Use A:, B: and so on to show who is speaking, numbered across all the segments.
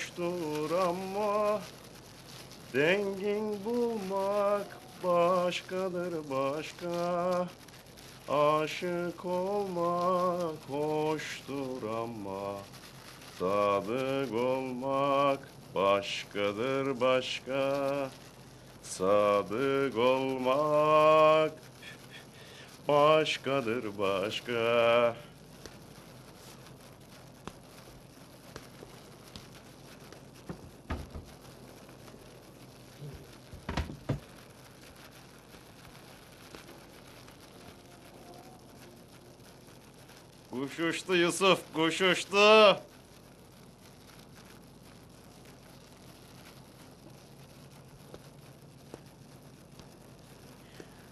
A: hoştur ama Dengin bulmak başkadır başka. Aşık olmak hoştur ama Sadık olmak başkadır başka. Sadık olmak başkadır başka Kuş uçtu Yusuf, kuş uçtu.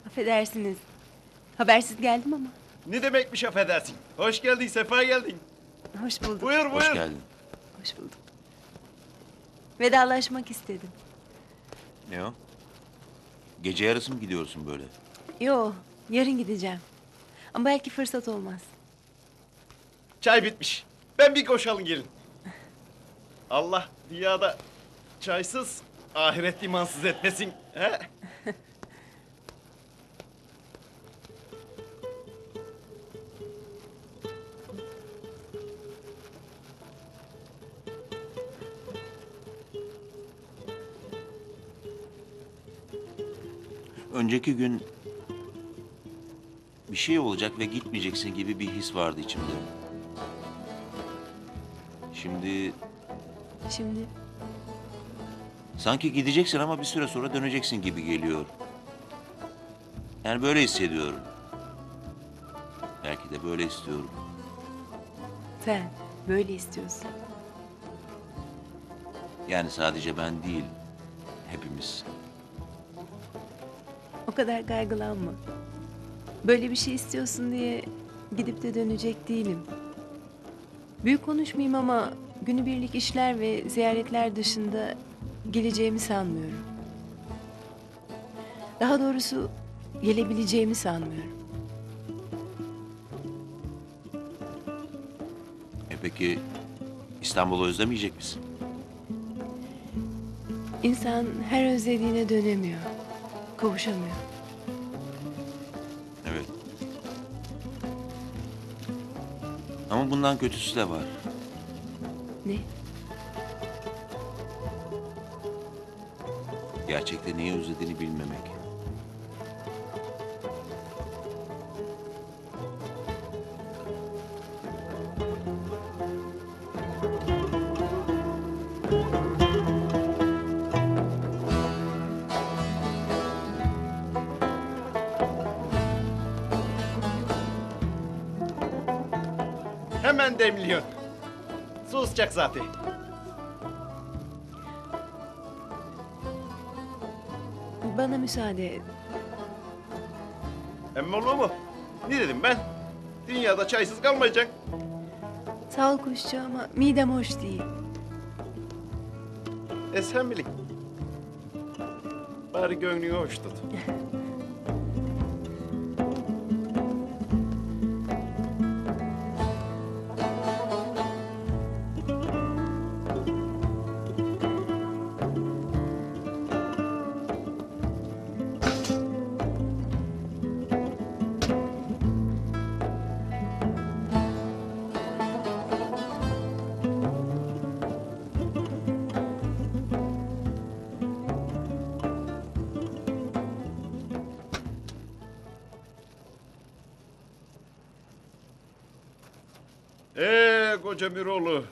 B: Affedersiniz. Habersiz geldim ama.
A: Ne demekmiş affedersin. Hoş geldin, sefa geldin.
B: Hoş bulduk.
A: Buyur, buyur.
C: Hoş geldin.
B: Hoş bulduk. Vedalaşmak istedim.
C: Ne o? Gece yarısı mı gidiyorsun böyle?
B: Yo, yarın gideceğim. Ama belki fırsat olmaz.
A: Çay bitmiş. Ben bir koşalım gelin. Allah dünyada çaysız, ahiret imansız etmesin. He?
C: Önceki gün bir şey olacak ve gitmeyeceksin gibi bir his vardı içimde. Şimdi
B: Şimdi
C: sanki gideceksin ama bir süre sonra döneceksin gibi geliyor. Yani böyle hissediyorum. Belki de böyle istiyorum.
B: sen böyle istiyorsun.
C: Yani sadece ben değil, hepimiz.
B: O kadar kaygılanma. Böyle bir şey istiyorsun diye gidip de dönecek değilim. Büyük konuşmayayım ama günübirlik işler ve ziyaretler dışında geleceğimi sanmıyorum. Daha doğrusu gelebileceğimi sanmıyorum.
C: E peki İstanbul'u özlemeyecek misin?
B: İnsan her özlediğine dönemiyor. Kavuşamıyor.
C: Ama bundan kötüsü de var.
B: Ne?
C: Gerçekte neyi özlediğini bilmemek.
A: Hemen demliyor. Su ısıtacak zaten.
B: Bana müsaade et.
A: Emmi olur mu? Ne dedim ben? Dünyada çaysız kalmayacak.
B: Sağ ol kuşçu ama midem hoş değil.
A: E sen bilin. Bari gönlünü hoş tut. Ee koca Miroğlu.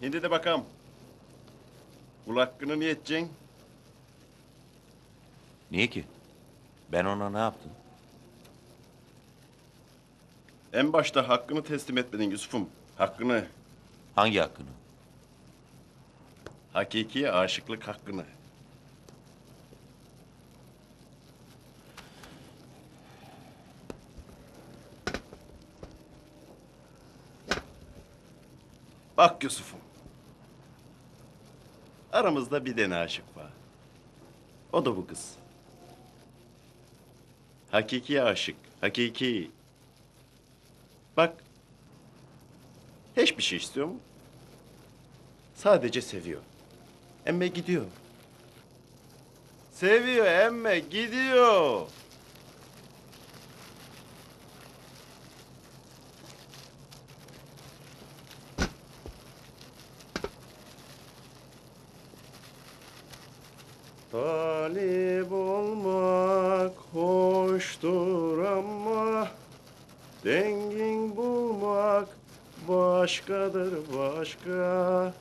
A: Şimdi de bakalım. Kul hakkını niye edeceksin?
C: Niye ki? Ben ona ne yaptım?
A: En başta hakkını teslim etmedin Yusuf'um. Hakkını.
C: Hangi hakkını?
A: Hakiki aşıklık hakkını. Bak Yusuf'um. Aramızda bir tane aşık var. O da bu kız. Hakiki aşık, hakiki. Bak, hiçbir şey istiyor mu? Sadece seviyor. Emme gidiyor. Seviyor emme gidiyor. Talip olmak hoştur ama Dengin bulmak başkadır başka